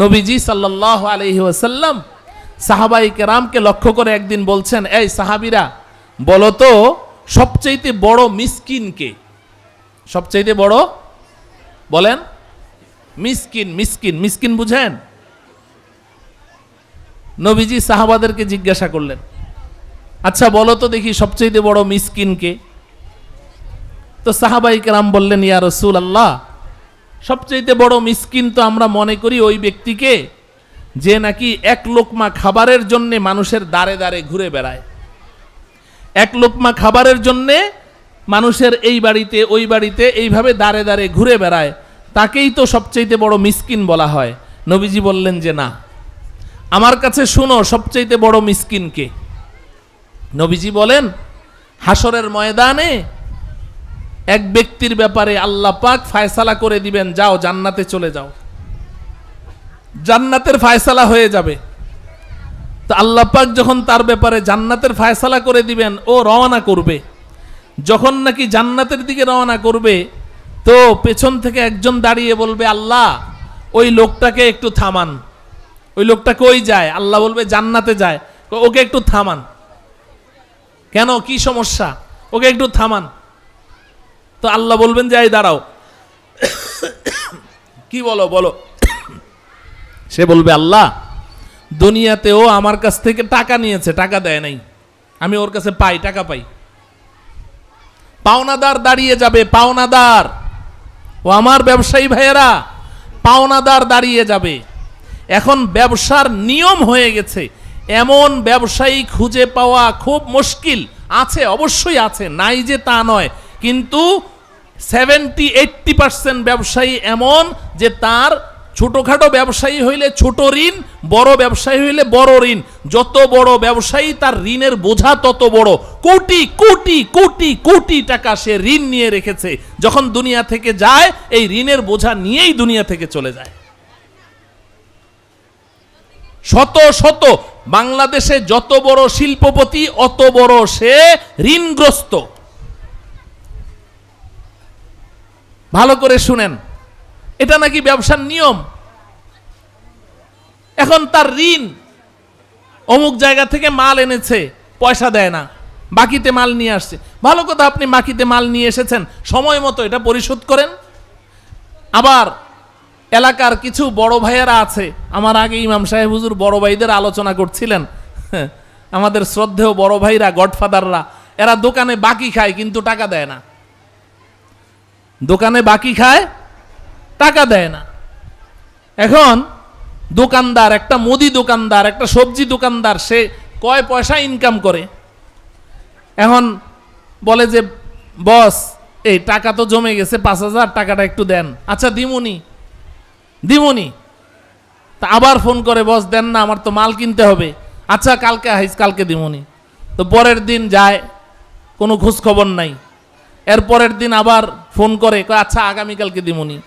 নবীজি সাল্লাহ আলহি ওসাল্লাম সাহাবাই কেরামকে লক্ষ্য করে একদিন বলছেন, এই সাহাবিরা, বলো তো সবচাইতে বড় মিসকিন কে? সবচাইতে বড়? বলেন। মিসকিন মিসকিন মিসকিন বুঝেন? নবীজি সাহাবাদেরকে জিজ্ঞাসা করলেন আচ্ছা বলো তো দেখি সবচাইতে বড় মিসকিন কে? তো সাহাবাই কেরাম বললেন, ইয়া রসুল আল্লাহ সবচাইতে বড় মিসকিন তো আমরা মনে করি ওই ব্যক্তিকে যে নাকি এক লোকমা খাবারের জন্যে মানুষের দাঁড়ে দাঁড়ে ঘুরে বেড়ায়। এক লোকমা খাবারের জন্যে মানুষের এই বাড়িতে, ওই বাড়িতে এইভাবে দাঁড়ে দাঁড়ে ঘুরে বেড়ায়, তাকেই তো সবচাইতে বড় মিসকিন বলা হয়। নবীজি বললেন যে না। আমার কাছে শুনো সবচাইতে বড় মিসকিনকে। নবীজি বলেন হাসরের ময়দানে এক ব্যক্তির ব্যাপারে আল্লাহ পাক ফায়সালা করে দিবেন, যাও জান্নাতে চলে যাও। জান্নাতের ফায়সালা হয়ে যাবে। তো আল্লাহ পাক যখন তার ব্যাপারে জান্নাতের ফায়সালা করে দিবেন, ও রওনা করবে। যখন নাকি জান্নাতের দিকে রওনা করবে, তো পেছন থেকে একজন দাঁড়িয়ে বলবে, আল্লাহ, ওই লোকটাকে একটু থামান। ওই লোকটা কই যায়? আল্লাহ বলবে, জান্নাতে যায়। ওকে একটু থামান। কেন? কি সমস্যা? ওকে একটু থামান। তো আল্লাহ বলবেন যে, এই দাঁড়াও। কি বলো বলো। সে বলবে, আল্লাহ, দুনিয়াতেও আমার কাছ থেকে টাকা নিয়েছে, টাকা দেয় নাই। আমি ওর কাছে পাই, টাকা পাই। পাওনাদার দাঁড়িয়ে যাবে, পাওনাদার। ও আমার ব্যবসায়ী ভাইয়েরা, পাওনাদার দাঁড়িয়ে যাবে। এখন ব্যবসার নিয়ম হয়ে গেছে। এমন ব্যবসায়ী খুঁজে পাওয়া খুব মুশকিল। আছে, অবশ্যই আছে। নাই যে তা নয়। কিন্তু সেভেন্টি এইট্টি পার্সেন্ট ব্যবসায়ী এমন যে তার ছোটোখাটো ব্যবসায়ী হইলে ছোট ঋণ, বড় ব্যবসায়ী হইলে বড় ঋণ। যত বড় ব্যবসায়ী তার ঋণের বোঝা তত বড়। কোটি কোটি কোটি কোটি টাকা সে ঋণ নিয়ে রেখেছে। যখন দুনিয়া থেকে যায়, এই ঋণের বোঝা নিয়েই দুনিয়া থেকে চলে যায়। শত শত, বাংলাদেশে যত বড় শিল্পপতি, অত বড় সে ঋণগ্রস্ত। ভালো করে শুনেন। এটা নাকি ব্যবসার নিয়ম? এখন তার ঋণ অমুক জায়গা থেকে মাল এনেছে, পয়সা দেয় না, বাকিতে মাল নিয়ে আসছে। ভালো কথা, আপনি বাকিতে মাল নিয়ে এসেছেন, সময় মতো এটা পরিশোধ করেন। আবার এলাকার কিছু বড় ভাইয়েরা আছে, আমার আগে ইমাম সাহেব হুজুর বড় ভাইদের আলোচনা করছিলেন। আমাদের শ্রদ্ধেয় বড় ভাইরা, গডফাদাররা, এরা দোকানে বাকি খায়, কিন্তু টাকা দেয় না। দোকানে বাকি খায়, টাকা দেয় না। এখন দোকানদার, একটা মুদি দোকানদার, একটা সবজি দোকানদার, সে কয় পয়সা ইনকাম করে? এখন বলে যে, বস, এই টাকা তো জমে গেছে, পাঁচ হাজার, টাকাটা একটু দেন। আচ্ছা দিমুনি দিমুনি। তা আবার ফোন করে, বস, দেন না, আমার তো মাল কিনতে হবে। আচ্ছা কালকে আইস কালকে দিমুনি। তো পরের দিন যায়, কোনো খোঁজ খবর নাই। এর পরের দিন আবার ফোন করে আচ্ছা আগামীকালকে দিমুনি।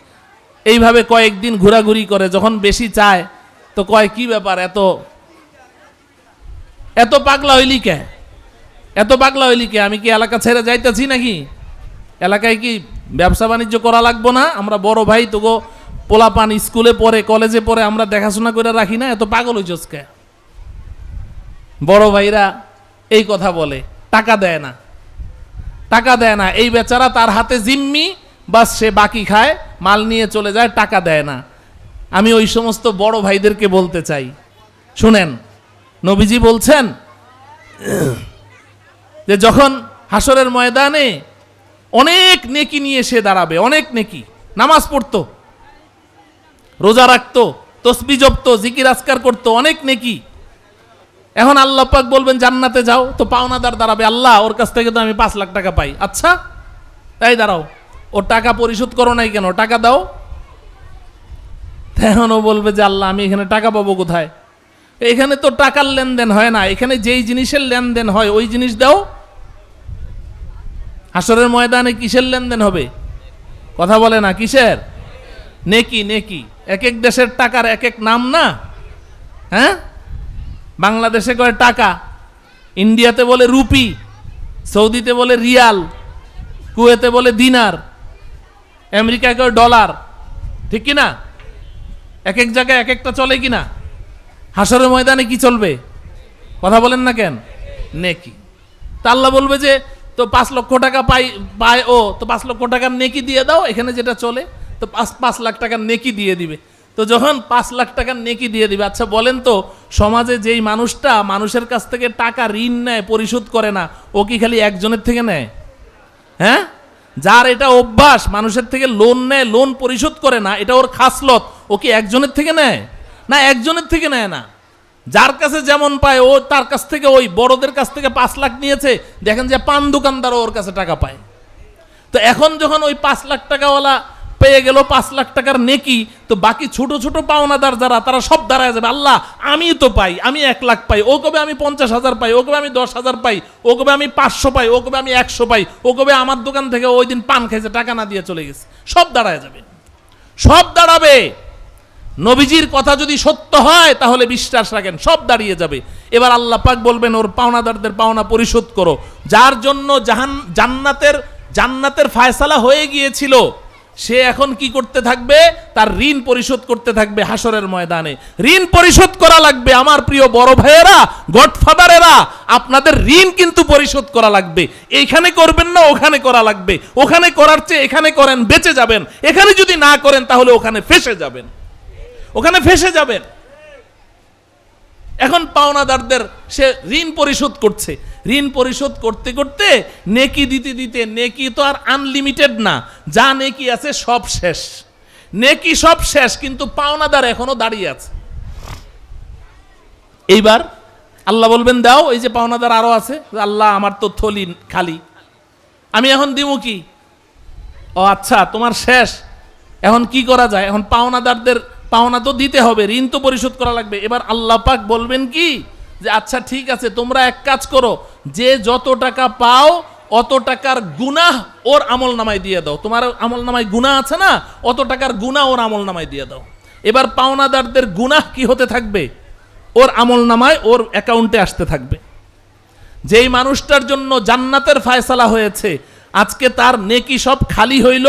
এইভাবে কয়েকদিন ঘোরাঘুরি করে, যখন বেশি চায়, তো কয়, কি ব্যাপার, এত এত পাগলা হইলি কে? এত পাগলা হইলি কে? আমি কি এলাকা ছেড়ে যাইতেছি নাকি? এলাকায় কি ব্যবসা বাণিজ্য করা লাগবো না? আমরা বড় ভাই, তোগো পোলাপান স্কুলে পড়ে, কলেজে পড়ে, আমরা দেখাশোনা করে রাখি না? এত পাগল হইছস কে? বড় ভাইরা এই কথা বলে, টাকা দেয় না। টাকা দেয় না। এই বেচারা তার হাতে জিম্মি, বাস সে বাকি খায়, মাল নিয়ে চলে যায়, টাকা দেয় না। আমি ওই সমস্ত বড় ভাইদেরকে বলতে চাই। শুনেন, নবীজি বলছেন যে যখন হাসরের ময়দানে অনেক নেকি নিয়ে সে দাঁড়াবে, অনেক নেকি, নামাজ পড়তো, রোজা রাখতো, তসবি জপতো, জিকির আসকার করতো, অনেক নেকি এখন আল্লাহ পাক বলবেন, জান্নাতে যাও। তো পাওনাদার দাঁড়াবে, আল্লাহ, ওর কাছ থেকে তো আমি পাঁচ লাখ টাকা পাই। আচ্ছা তাই দাঁড়াও, ওর টাকা পরিশোধ করো নাই কেন? টাকা দাও। তখন ও বলবে যে, আল্লাহ, আমি এখানে টাকা পাবো কোথায়? এখানে তো টাকার লেনদেন হয় না, এখানে যেই জিনিসের লেনদেন হয়, ওই জিনিস দাও। হাসরের ময়দানে কিসের লেনদেন হবে? কথা বলে না, কিসের? নেকি নেকি, এক এক দেশের টাকার এক এক নাম না? হ্যাঁ? বাংলাদেশে কয় টাকা? ইন্ডিয়াতে বলে রুপি, সৌদিতে বলে রিয়াল, কুয়েতে বলে দিনার, আমেরিকায় কয় ডলার। ঠিক কি না এক এক জায়গায় এক একটা চলে কি না হাসরের ময়দানে কি চলবে? কথা বলেন না কেন? নেকি। তা আল্লাহ বলবে যে, তো পাঁচ লক্ষ টাকা পাই, পায় ও, তো পাঁচ লক্ষ টাকার নেকি দিয়ে দাও, এখানে যেটা চলে, তো পাঁচ পাঁচ লাখ টাকার নেকি দিয়ে দিবে। তো যখন পাঁচ লাখ টাকার নেকি দিয়ে দিবে আচ্ছা বলেন তো, সমাজে যেই মানুষটা মানুষের কাছ থেকে টাকা ঋণ নেয়, পরিশোধ করে না, ও কি খালি একজনের থেকে নেয়? হ্যাঁ? যার এটা অভ্যাস, মানুষের থেকে লোন নেয় লোন পরিশোধ করে না, এটা ওর খাসলত ও কি একজনের থেকে নেয়? না, একজনের থেকে নেয় না। যার কাছে যেমন পায়, ও তার কাছ থেকে ওই বড়দের কাছ থেকে পাঁচ লাখ নিয়েছে, দেখেন যে পান দোকানদারও ওর কাছে টাকা পায়। তো এখন যখন ওই পাঁচ লাখ টাকাওয়ালা পেয়ে গেল পাঁচ লাখ টাকার নেকি, তো বাকি ছোট ছোট পাওনাদার যারা, তারা সব দাঁড়ায় যাবে। আল্লাহ আমি তো পাই, আমি এক লাখ পাই, ও কবে আমি পঞ্চাশ হাজার পাই, ও কবে আমি দশ হাজার পাই, ও কবে আমি পাঁচশো পাই, ও কবে আমি একশো পাই, ও কবে আমার দোকান থেকে ওই দিন পান খাইছে, টাকা না দিয়ে চলে গেছে। সব দাঁড়ায় যাবে। সব দাঁড়াবে। নবীজির কথা যদি সত্য হয়, তাহলে বিশ্বাস রাখেন, সব দাঁড়িয়ে যাবে। এবার আল্লাহ পাক বলবেন, ওর পাওনাদারদের পাওনা পরিশোধ করো। যার জন্য জাহান জান্নাতের জান্নাতের ফায়সালা হয়ে গিয়েছিল সে এখন কি করতে থাকবে? তার ঋণ পরিশোধ করতে থাকবে হাসরের ময়দানে। ঋণ পরিশোধ করা লাগবে আমার প্রিয় বড় ভাইয়েরা, গডফাদারেরা। আপনাদের ঋণ কিন্তু পরিশোধ করা লাগবে। এইখানে করবেন না, ওখানে করা লাগবে। ওখানে করার চেয়ে এখানে করেন, বেঁচে যাবেন। এখানে যদি না করেন, তাহলে ওখানে ফেসে যাবেন। ওখানে ফেসে যাবেন। এখন পাওনাদারদের সে ঋণ পরিশোধ করছে। ঋণ পরিশোধ করতে করতে নেকি দিতে দিতে, নেকি তো আর আনলিমিটেড না, যা নেকি আছে সব শেষ। নেকি সব শেষ, কিন্তু পাওনাদার এখনও দাঁড়িয়ে আছে। এইবার আল্লাহ বলবেন, দাও, এই যে পাওনাদার আরও আছে, আল্লাহ আমার তো থলি খালি। আমি এখন দিমু কি? ও আচ্ছা তোমার শেষ। এখন কি করা যায়? এখন পাওনাদারদের পাওনা তো দিতে হবে, ঋণ তো পরিশোধ করা লাগবে। এবার আল্লাহ পাক বলবেন কি? যে আচ্ছা ঠিক আছে, তোমরা এক কাজ করো, যে যত টাকা পাও, অত টাকার গুনাহ ওর আমল নামায় দিয়ে দাও। তোমার আমল নামায় গুনাহ আছে না? অত টাকার গুনাহ ওর আমল নামায় দিয়ে দাও। এবার পাওনাদারদের গুনাহ কি হতে থাকবে? ওর আমল নামায় ওর অ্যাকাউন্টে আসতে থাকবে। যেই মানুষটার জন্য জান্নাতের ফায়সালা হয়েছে, আজকে তার নেকি সব খালি হইল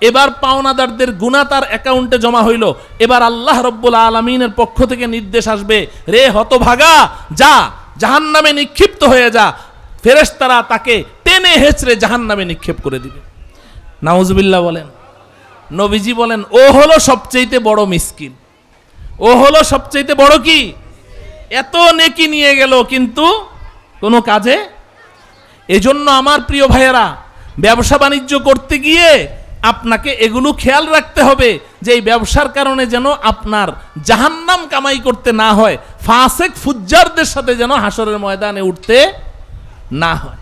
এবার পাওনাদারদের গুণা তার অ্যাকাউন্টে জমা হইল। এবার আল্লাহ রব্বুল আলমিনের পক্ষ থেকে নির্দেশ আসবে, রে হতভাগা, যা জাহান নামে নিক্ষিপ্ত হয়ে যা। ফেরেশতারা তাকে টেনে হেঁচড়ে জাহান নামে নিক্ষেপ করে দিবে। নাউজবিল্লাহ বলেন, নবীজি বলেন, ও হলো সবচেয়েতে বড় মিসকিন। ও হলো সবচেয়েতে বড় কি? এত নেকি নিয়ে গেল, কিন্তু কোনো কাজে? এজন্য আমার প্রিয় ভাইয়েরা, ব্যবসা বাণিজ্য করতে গিয়ে আপনাকে এগুলো খেয়াল রাখতে হবে যে এই ব্যবসার কারণে যেন আপনার জাহান্নাম কামাই করতে না হয়, ফাসেক ফুজ্জারদের সাথে যেন হাসরের ময়দানে উঠতে না হয়।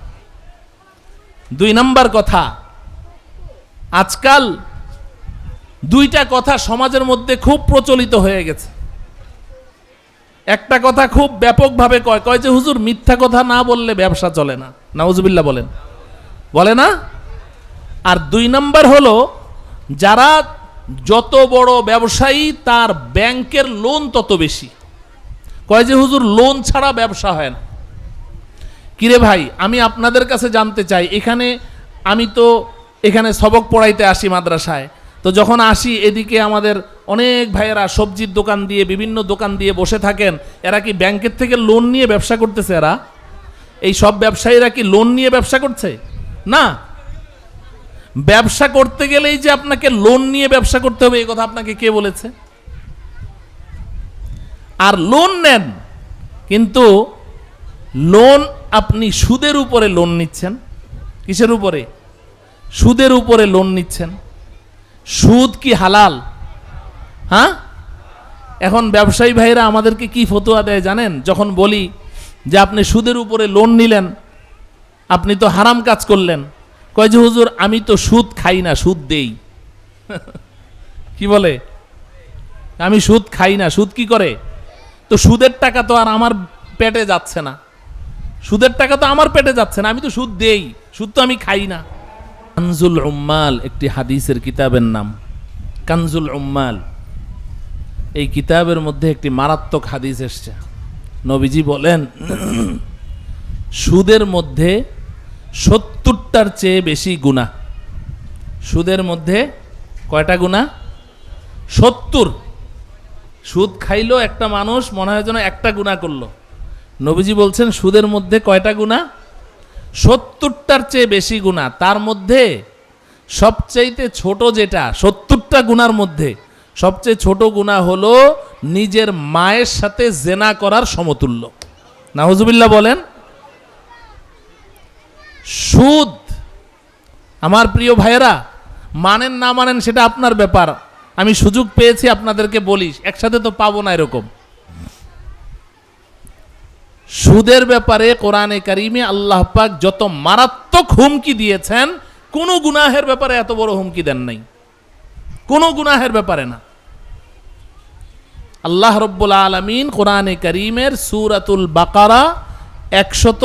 দুই নাম্বার কথা, আজকাল দুইটা কথা সমাজের মধ্যে খুব প্রচলিত হয়ে গেছে। একটা কথা খুব ব্যাপকভাবে কয় কয় যে হুজুর মিথ্যা কথা না বললে ব্যবসা চলে না। নাউজুবিল্লাহ বলেন। বলে না? আর দুই নাম্বার হলো, যারা যত বড় ব্যবসায়ী, তার ব্যাংকের লোন তত বেশি। কয় যে, হুজুর, লোন ছাড়া ব্যবসা হয় না। কিরে ভাই, আমি আপনাদের কাছে জানতে চাই, এখানে আমি তো এখানে সবক পড়াইতে আসি মাদ্রাসায়। তো যখন আসি, এদিকে আমাদের অনেক ভাইয়েরা সবজির দোকান দিয়ে, বিভিন্ন দোকান দিয়ে বসে থাকেন, এরা কি ব্যাংকের থেকে লোন নিয়ে ব্যবসা করতেছে এরা? এই সব ব্যবসায়ীরা কি লোন নিয়ে ব্যবসা করছে? না ব্যবসা করতে গেলেই যে আপনাকে লোন নিয়ে ব্যবসা করতে হবে, এই কথা আপনাকে কে বলেছে? আর লোন নেন, কিন্তু লোন আপনি সুদের উপরে লোন নিচ্ছেন। কিসের উপরে? সুদের উপরে লোন নিচ্ছেন। সুদ কি হালাল? হ্যাঁ? এখন ব্যবসায়ী ভাইরা আমাদেরকে কি ফতোয়া দেয় জানেন? যখন বলি যে আপনি সুদের উপরে লোন নিলেন, আপনি তো হারাম কাজ করলেন। কয় যে, হুজুর, আমি তো সুদ খাই না, সুদ দেই। কি বলে? আমি সুদ খাই না, সুদ কি করে? তো সুদের টাকা তো আর আমার পেটে যাচ্ছে না। সুদের টাকা তো আমার পেটে যাচ্ছে না, আমি তো সুদ দেই, সুদ তো আমি খাই না। কানজুল উম্মাল, একটি হাদিসের কিতাবের নাম। কানজুল উম্মাল, এই কিতাবের মধ্যে একটি মারাত্মক হাদিস এসছে। নবীজি বলেন, সুদের মধ্যে সত্তরটার চেয়ে বেশি গুণা। সুদের মধ্যে কয়টা গুণা? সত্তর। সুদ খাইলো একটা মানুষ, মনে হয় যেন একটা গুণা করল। নবীজি বলছেন, সুদের মধ্যে কয়টা গুণা? সত্তরটার চেয়ে বেশি গুণা। তার মধ্যে সবচাইতে ছোট যেটা, সত্তরটা গুণার মধ্যে সবচেয়ে ছোট গুণা হলো নিজের মায়ের সাথে জেনা করার সমতুল্য। নাহজুবিল্লাহ বলেন সুদ। আমার প্রিয় ভাইয়েরা, মানেন না মানেন সেটা আপনার ব্যাপার। আমি সুযোগ পেয়েছি আপনাদেরকে বলি, একসাথে তো পাবো না এরকম। সুদের ব্যাপারে কোরআনে কারিমে আল্লাহ পাক যত মারাত্মক হুমকি দিয়েছেন, কোনো গুনাহের ব্যাপারে এত বড় হুমকি দেন নাই। কোনো গুনাহের ব্যাপারে না। আল্লাহ রব্বুল আলমিন কোরআনে করিমের সুরাতুল বাকারা একশত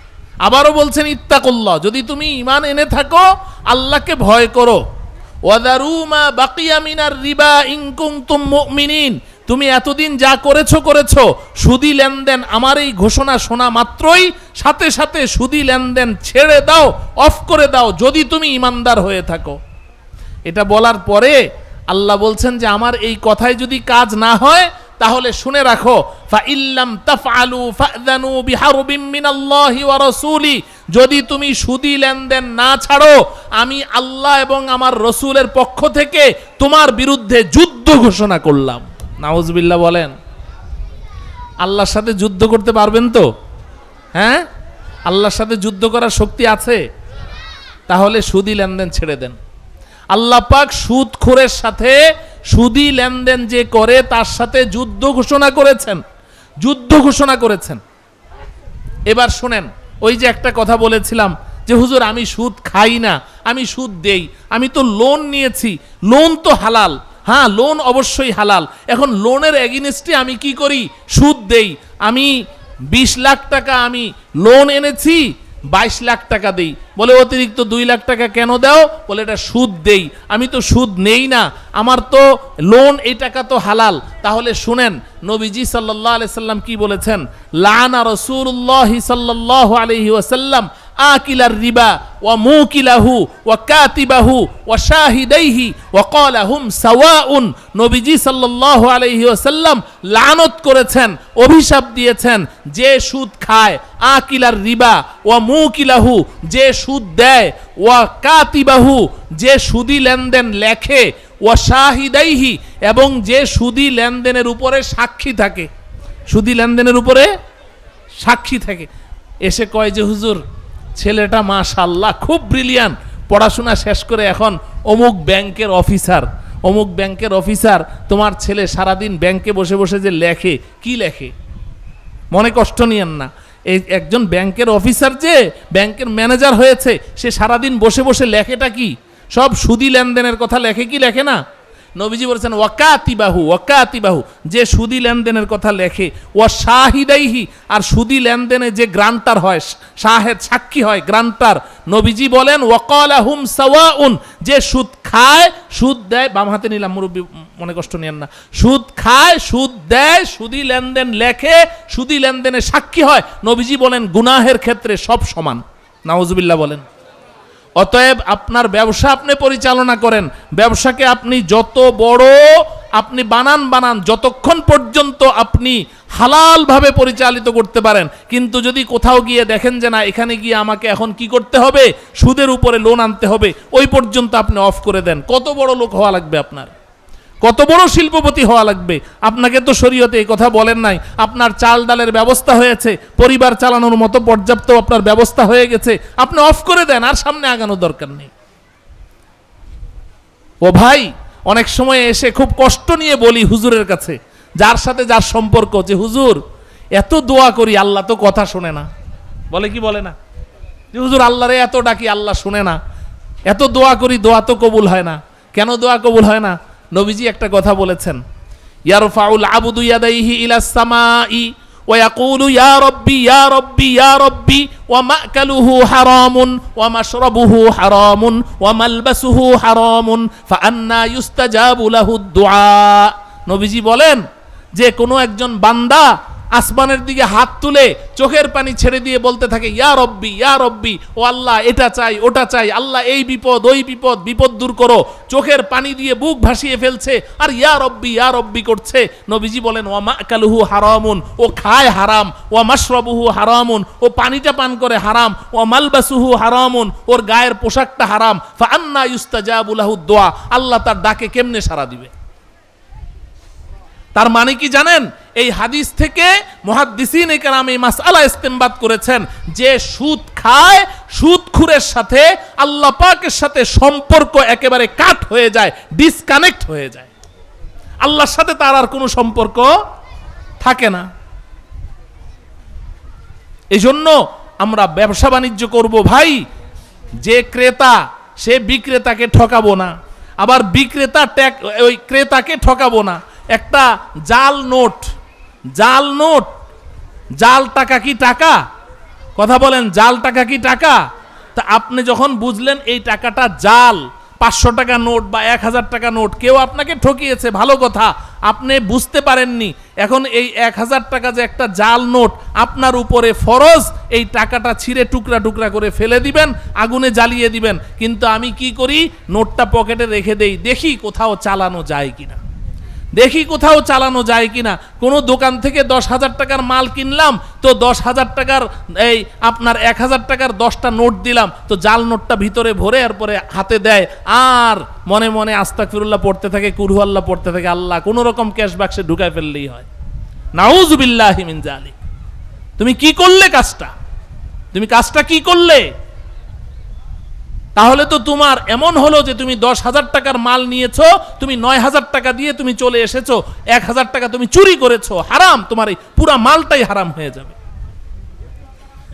আবারও বলছেন, ইত্তাকুল্লাহ, যদি তুমি ইমান এনে থাকো, আল্লাহকে ভয় করো। ওয়াদারু মা বাকিয়া মিনার রিবা কুনতুম মুমিনিন, তুমি এতদিন যা করেছ করেছ, সুদি লেনদেন আমার এই ঘোষণা শোনা মাত্রই, সাথে সাথে সুদি লেনদেন ছেড়ে দাও, অফ করে দাও, যদি তুমি ইমানদার হয়ে থাকো। এটা বলার পরে আল্লাহ বলছেন যে, আমার এই কথায় যদি কাজ না হয় তাহলে শুনে রাখো ফা ইল্লাম তাফআলু ফাযানু বিহারবিম মিনাল্লাহি ওয়া রাসূলি যদি তুমি সুদি লেনদেন না ছাড়ো, আমি আল্লাহ এবং আমার রসুলের পক্ষ থেকে তোমার বিরুদ্ধে যুদ্ধ ঘোষণা করলাম। নাউজুবিল্লাহ বলেন। আল্লাহর সাথে যুদ্ধ করতে পারবেন তো? হ্যাঁ? আল্লাহর সাথে যুদ্ধ করার শক্তি আছে? তাহলে সুদি লেনদেন ছেড়ে দেন। আল্লাহ পাক সুদখোরের সাথে সুদি লেনদেন যে করে, তার সাথে যুদ্ধ ঘোষণা করেছেন। যুদ্ধ ঘোষণা করেছেন। এবার শোনেন, ওই যে একটা কথা বলেছিলাম যে, হুজুর, আমি সুদ খাই না, আমি সুদ দেই। আমি তো লোন নিয়েছি। লোন তো হালাল। হ্যাঁ লোন অবশ্যই হালাল। এখন লোনের এগেনিস্টে আমি কি করি? সুদ দেই। আমি বিশ লাখ টাকা আমি লোন এনেছি বাইশ লাখ টাকা দেই। বলে, অতিরিক্ত দুই লাখ টাকা কেন দাও? বলে, এটা সুদ দেই। আমি তো সুদ নেই না। আমার তো লোন এই টাকা তো হালাল। তাহলে শুনেন, নবীজি সাল্লাহ আলি সাল্লাম কি বলেছেন? লানা রসুল্লাহ সাল্লাহ আলহি ওয়াসাল্লাম আকিলার রিবা, ওয়া মুকিলাহু, ওয়া কাতিবাহু, ওয়া শাহিদাইহি, ওয়া ক্বালাহুম সাওয়াউন। নবীজি সাল্লাল্লাহু আলাইহি ওয়াসাল্লাম লানত করেছেন, অভিশাপ দিয়েছেন, যে সুদ খায়, আকিলার রিবা, ওয়া মুকিলাহু, যে সুদ দেয়, ওয়া কাতিবাহু, যে সুদি লেনদেন লেখে, ওয়া শাহিদাইহি, এবং যে সুদি লেনদেনের উপরে সাক্ষী থাকে। সুদি লেনদেনের উপরে সাক্ষী থাকে। এসে কয় যে, হুজুর ছেলেটা মাশাল্লাহ খুব ব্রিলিয়ান পড়াশোনা শেষ করে এখন অমুক ব্যাংকের অফিসার। অমুক ব্যাংকের অফিসার, তোমার ছেলে সারাদিন ব্যাংকে বসে বসে যে লেখে, কি লেখে? মনে কষ্ট নিয়েন না। এই একজন ব্যাংকের অফিসার যে ব্যাংকের ম্যানেজার হয়েছে, সে সারাদিন বসে বসে লেখেটা কি? সব সুদি লেনদেনের কথা লেখে কি লেখে না? নবীজি বলেছেন, ওয়াকাতিবাহু ওয়াকাতিবাহু। যে সুদি লেনদেনের কথা লেখে ও শাহিদাইহি আর সুদি লেনদেনে যে গ্রান্টার হয়, শাহেদ সাক্ষী হয় গ্রান্টার, নবীজি বলেন, ওয়াকালাহুম সাওয়াউন, যে সুদ খায়, সুদ দেয়, বাম হাতে নিলাম, মুরব্বী, মনে কষ্ট নিয়েন না। সুদ খায়, সুদ দেয়, সুদি লেনদেন লেখে, সুদি লেনদেনে সাক্ষী হয়। নবীজি বলেন, গুনাহের ক্ষেত্রে সব সমান। নাউজুবিল্লাহ বলেন। অতএব আপনার ব্যবসা আপনি পরিচালনা করেন। ব্যবসাকে আপনি যত বড় আপনি বানান বানান, যতক্ষণ পর্যন্ত আপনি হালালভাবে পরিচালিত করতে পারেন। কিন্তু যদি কোথাও গিয়ে দেখেন যে না, এখানে গিয়ে আমাকে এখন কি করতে হবে? সুদের উপরে লোন আনতে হবে। ওই পর্যন্ত আপনি অফ করে দেন। কত বড় লোক হওয়া লাগবে আপনার? কত বড় শিল্পপতি হওয়া লাগবে? আপনাকে তো শরীয়তে এই কথা বলেন নাই। আপনার চাল ডালের ব্যবস্থা হয়েছে, পরিবার চালানোর মতো পর্যাপ্ত আপনার ব্যবস্থা হয়ে গেছে। আপনি অফ করে দেন, আর সামনে আগানোর দরকার নেই। ও ভাই, অনেক সময় এসে খুব কষ্ট নিয়ে বলি হুজুরের কাছে, যার সাথে যার সম্পর্ক যে, হুজুর, এত দোয়া করি, আল্লাহ তো কথা শোনে না। বলে কি বলে না? যে, হুজুর, আল্লাহরে এত ডাকি, আল্লাহ শুনে না। এত দোয়া করি, দোয়া তো কবুল হয় না। কেন দোয়া কবুল হয় না? নবীজি একটা কথা বলেছেন ইয়ারফাউল আবুদু ইয়াদাইহি ইলাস সামাই ويقول يا ربي يا ربي يا ربي ومأكله حرام ومشربه حرام وملبسه حرام فأنا يستجاب له الدعاء নবীজি বলেন যে কোনো একজন বান্দা আসমানের দিকে হাত তুলে চোখের পানি ছেড়ে দিয়ে বলতে থাকে, ইয়া রব্বি ইয়া রব্বি, ও আল্লাহ, এটা চাই, ওটা চাই, আল্লাহ, এই বিপদ, ওই বিপদ বিপদ দূর করো। চোখের পানি দিয়ে বুক ভাসিয়ে ফেলছে, আর ইয়া রব্বি ইয়া রব্বি করছে। নবীজি বলেন, ওয়া মাকালুহু হারামুন, ও খায় হারাম, ওয়া মাশরাবুহু হারামুন, ও পানিটা পান করে হারাম ও মালবাসুহু হারামুন, ওর গায়ের পোশাকটা হারাম। ফা আন্না ইউস্তাজাবু লাহু দোয়া, আল্লাহ তার ডাকে কেমনে সাড়া দিবে? তার মানে কি জানেন? এই হাদিস থেকে মহাদ্দিসিন কেরাম এই মাস মাসালা ইস্তেমবাদ করেছেন যে সুদ খায় সুদখুরের সাথে আল্লাহ পাকের সাথে সম্পর্ক একেবারে কাট হয়ে যায় ডিসকানেক্ট হয়ে যায়। আল্লাহর সাথে তার আর কোনো সম্পর্ক থাকে না। এই জন্য আমরা ব্যবসা বাণিজ্য করব ভাই, যে ক্রেতা, সে বিক্রেতাকে ঠকাবো না। আবার বিক্রেতা ট্যাক, ওই ক্রেতাকে ঠকাবো না। একটা জাল নোট জাল নোট। জাল টাকা কি টাকা? কথা বলেন, জাল টাকা কি টাকা? তা আপনি যখন বুঝলেন এই টাকাটা জাল, পাঁচশো টাকা নোট বা এক হাজার টাকা নোট, কেউ আপনাকে ঠকিয়েছে, ভালো কথা, আপনি বুঝতে পারেননি। এখন এই এক হাজার টাকা যে একটা জাল নোট, আপনার উপরে ফরজ, এই টাকাটা ছিঁড়ে টুকরা টুকরা করে ফেলে দিবেন, আগুনে জ্বালিয়ে দিবেন। কিন্তু আমি কি করি? নোটটা পকেটে রেখে দেই, দেখি কোথাও চালানো যায় কিনা। দেখি কোথাও চালানো যায় কিনা। কোনো দোকান থেকে দশ হাজার টাকার মাল কিনলাম, তো দশ হাজার টাকার এই আপনার এক হাজার টাকার দশটা নোট দিলাম, তো জাল নোটটা ভিতরে ভরে এরপরে হাতে দেয়। আর মনে মনে আস্তাক ফিরুল্লাহ পড়তে থাকে, কুরহু আল্লাহ পড়তে থাকে, আল্লাহ কোনো রকম ক্যাশ বাক্সে ঢুকায় ফেললেই হয়। নাউজুবিল্লাহ মিন জালি তুমি কি করলে কাজটা? তুমি কাজটা কি করলে? তাহলে তো তোমার এমন হলো যে তুমি দশ হাজার টাকার মাল নিয়েছো, তুমি নয় হাজার টাকা দিয়ে তুমি চলে এসেছ, এক হাজার টাকা তুমি চুরি করেছ, হারাম, তোমার এই পুরা মালটাই হারাম হয়ে যাবে।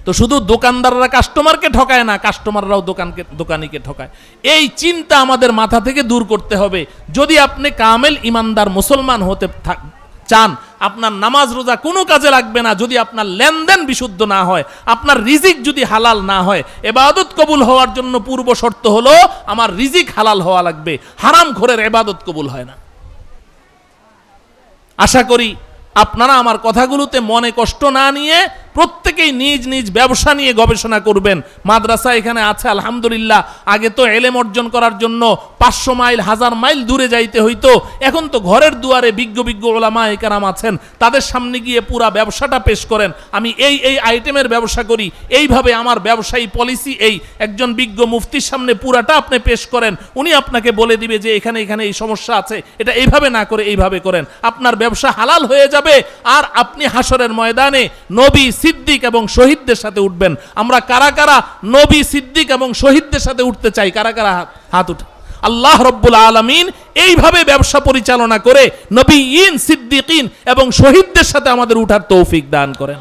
তো শুধু দোকানদাররা কাস্টমারকে ঠকায় না, কাস্টমাররাও দোকানকে, দোকানিকে ঠকায়। এই চিন্তা আমাদের মাথা থেকে দূর করতে হবে। যদি আপনি কামেল ইমানদার মুসলমান হতে চান, আপনার নামাজ রোজা কোনো কাজে লাগবে না যদি আপনার লেনদেন বিশুদ্ধ না হয়, আপনার রিজিক যদি হালাল না হয়। এবাদত কবুল হওয়ার জন্য পূর্ব শর্ত হলো, আমার রিজিক হালাল হওয়া লাগবে। হারাম ঘরের এবাদত কবুল হয় না। আশা করি আপনারা আমার কথাগুলোতে মনে কষ্ট না নিয়ে প্রত্যেকেই নিজ নিজ ব্যবসা নিয়ে গবেষণা করবেন। মাদ্রাসা এখানে আছে, আলহামদুলিল্লাহ। আগে তো এলেম অর্জন করার জন্য পাঁচশো মাইল, হাজার মাইল দূরে যাইতে হইতো। এখন তো ঘরের দুয়ারে বিজ্ঞ বিজ্ঞ ওলামা একারাম আছেন। তাদের সামনে গিয়ে পুরা ব্যবসাটা পেশ করেন। আমি এই এই আইটেমের ব্যবসা করি। এইভাবে আমার ব্যবসায়ী পলিসি এই একজন বিজ্ঞ মুফতির সামনে পুরাটা আপনি পেশ করেন। উনি আপনাকে বলে দিবে যে এখানে এখানে এই সমস্যা আছে। এটা এইভাবে না করে এইভাবে করেন। আপনার ব্যবসা হালাল হয়ে যাবে। আর আপনি হাসরের ময়দানে নবী সিদ্দিক এবং শহীদদের সাথে উঠবেন। আমরা কারা কারা? নবী সিদ্দিক এবং শহীদদের সাথে উঠতে চাই। কারা কারা? হাত উঠে। আল্লাহ রব্বুল আলমিন এইভাবে ব্যবসা পরিচালনা করে নবী ইন সিদ্দিকিন এবং শহীদদের সাথে আমাদের উঠার তৌফিক দান করেন।